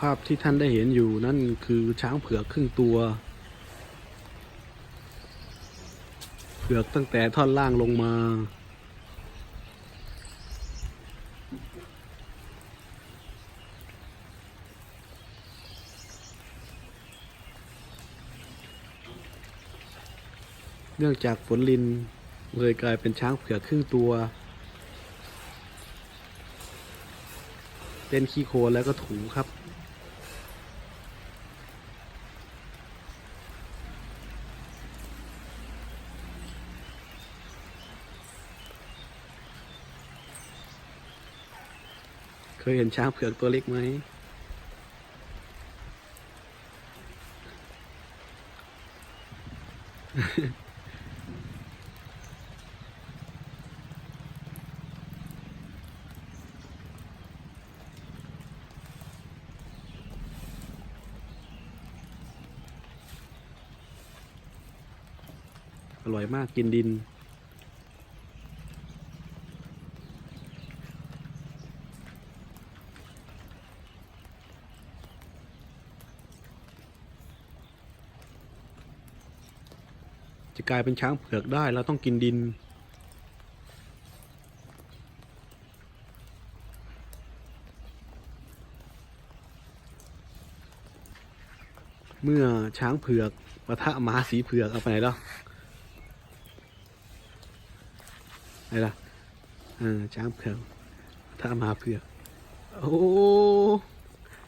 ภาพที่ท่านได้เห็นอยู่นั่นคือช้างเผือกครึ่งตัว เผือกตั้งแต่ท่อนล่างลงมาเนื่องจากฝนลินเลยกลายเป็นช้างเผือกครึ่งตัว เป็นขี้โคลนแล้วก็ถูครับ ยเห็นช้างเผือกตัวเล็กไหมอร่อยมากกินดิน กลายเป็นช้างเผือกได้ เราต้องกินดิน เมื่อช้างเผือกปะทะม้าสีเผือกเอาไปไหนแล้วไหนล่ะช้างเผือกปะทะม้าเผือก โอ้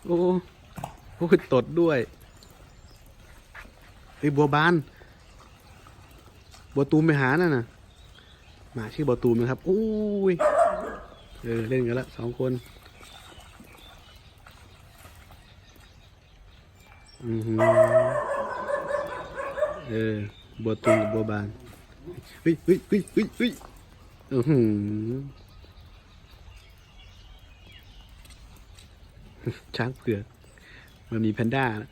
โอ้โอ้ตดด้วยไอ้บัวบาน บัวตูมไปหานั่นน่ะหมาชื่อบัวตูมนะครับอุ้ยเออเล่นกันละสองคนอือหือเออบัวตูมกับบัวบานเฮ้ยเฮ้ยเฮ้ยเฮ้ยเฮ้ยอือหือช้างเผือกมันมีแพนด้านะ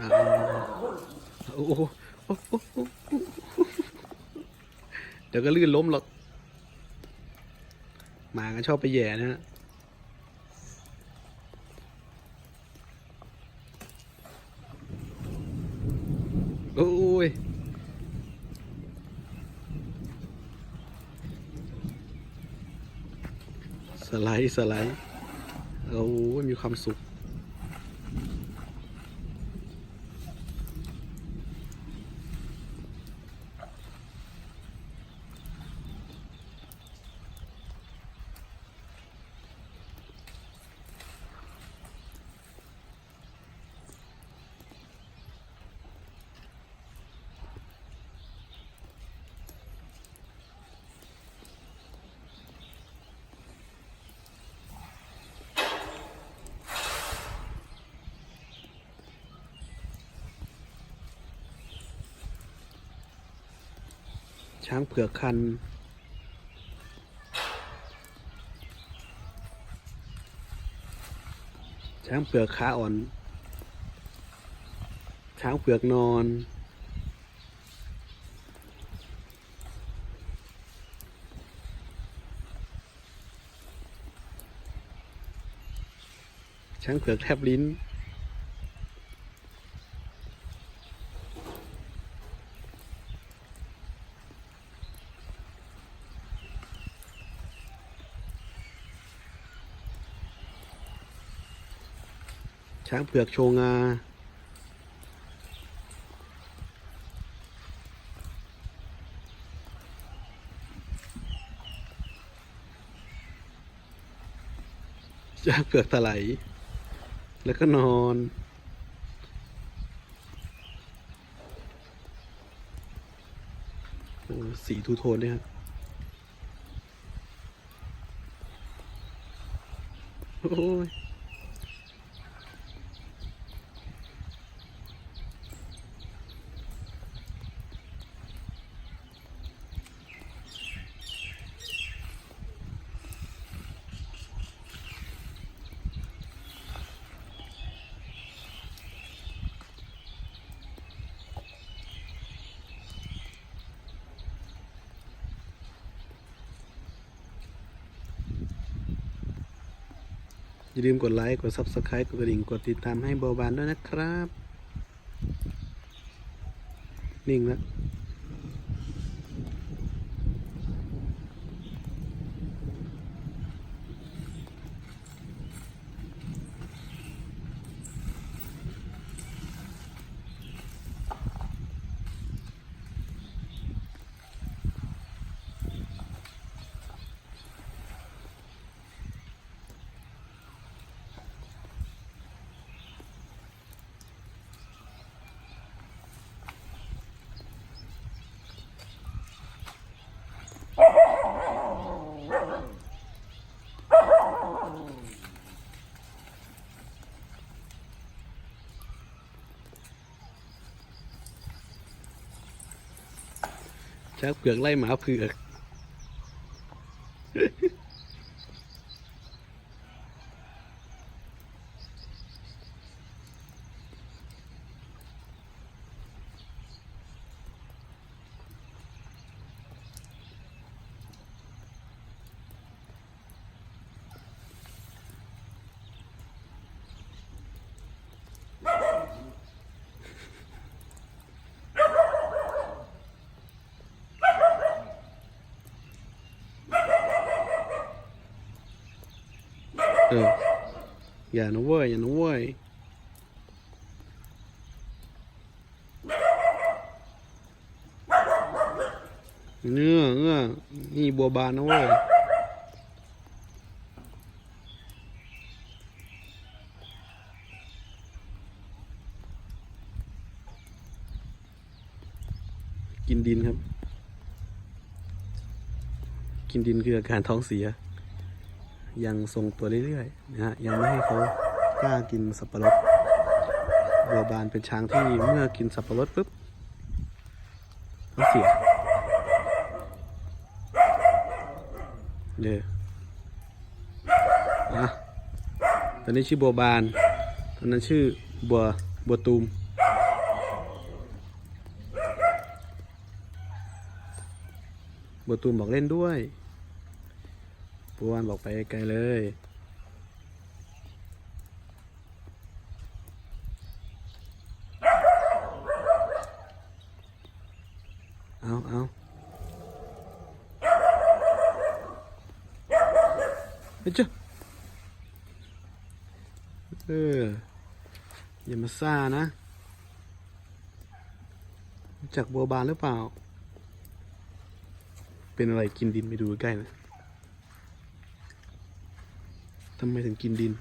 อ่าโอ้โหโอ้โหเดี๋ยวก็ลื่นล้มหรอกหมาก็ชอบไปแย่นะฮะโอ้ยสไลด์สไลด์โอ้ยมีความสุข ช้างเผือกคัน ช้างเผือกขาอ่อน ช้างเผือกนอน ช้างเผือกแทบลิ้น ช้างเผือกโชงา ช้างเผือกถลายแล้วก็นอนโอ้สีทูโทนเนี่ยครับโอ้ย อย่าลืมกดไลค์ กด Subscribe กดกระดิ่ง กดติดตามให้บอบานด้วยนะครับ นิ่งแล้ว ชักเผือกไล่หมาเผือก เออ อย่านะเว้ย อย่านะเว้ยเนื้อเนื้อนี่บัวบานนะเว้ยกินดินครับ กินดินคืออาการท้องเสีย ยังทรงตัวเรื่อยๆนะฮะยังไม่ให้เขากล้ากินสับปะรดบัวบานเป็นช้างที่เมื่อกินสับปะรดปุ๊บเขาเสียเด้ออะตอนนี้ชื่อบัวบานตอนนั้นชื่อบัวบัวตูมบัวตูมบอกเล่นด้วย ปวนบอกไปไกลเลย เอาเอาเฮ้ยเจ้าเออ อย่ามาซ่านะจักบัวบานหรือเปล่า เป็นอะไรกินดินไปดูใกล้นะ ทำไมถึงกินดิน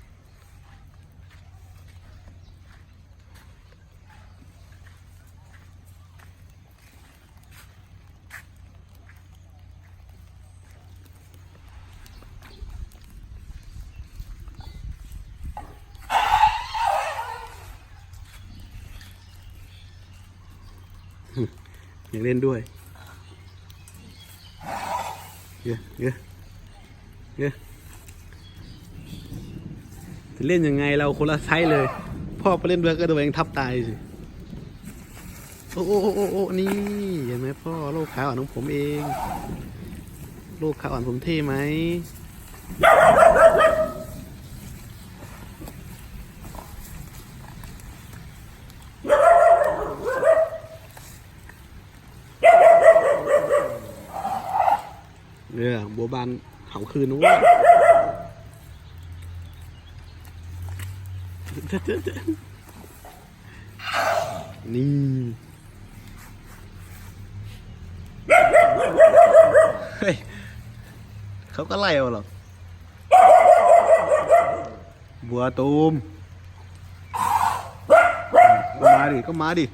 อยากเล่นด้วย เยอะเยอะเยอะ จะเล่นยังไงเราคนละไซส์เลย พ่อไปเล่นด้วยก็ตัวเองทับตายสิ โอ้โอ้โอ้โอ้โอนี่เห็นไหมพ่อโลกขาวอ่อนของผมเอง โลกขาวอ่อนผมเท่ไหมเนี่ยบัวบานเขาคืนนู้น นี่เฮ้ยเขาก็ไล่เอาหรอกบัวตูมก็มาดิก็มาดิ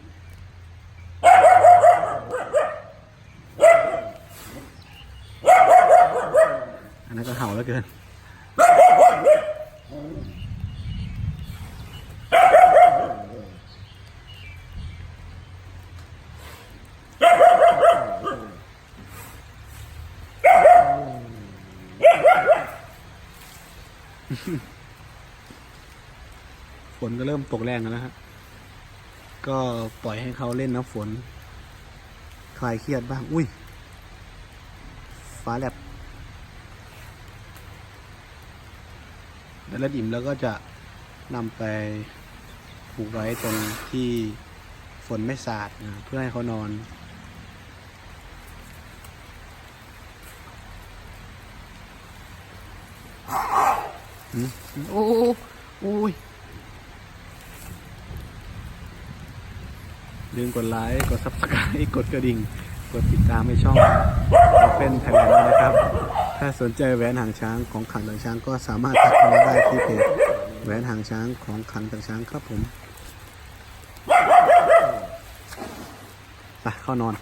อันนั้นก็เห่าแล้วเกิน ฝนก็เริ่มตกแรงแล้วนะฮะ ก็ปล่อยให้เขาเล่นน้ำฝน คลายเครียดบ้าง อุ้ย ฟ้าแลบแล้วอิ่มแล้วก็จะนำไปผูกไว้ตรงที่ฝนไม่สาดนะเพื่อให้เขานอนอืมโอ้โอ้โอ้ย ลืมกดไลค์ กด subscribe กดกระดิ่ง กดติดตามให้ช่องเป็นไทยแลนด์นะครับ ถ้าสนใจแหวนหางช้างของขังหลังช้างก็สามารถทักมาได้ที่เพจแหวนหางช้างของขังหลังช้างครับผมไปเข้านอน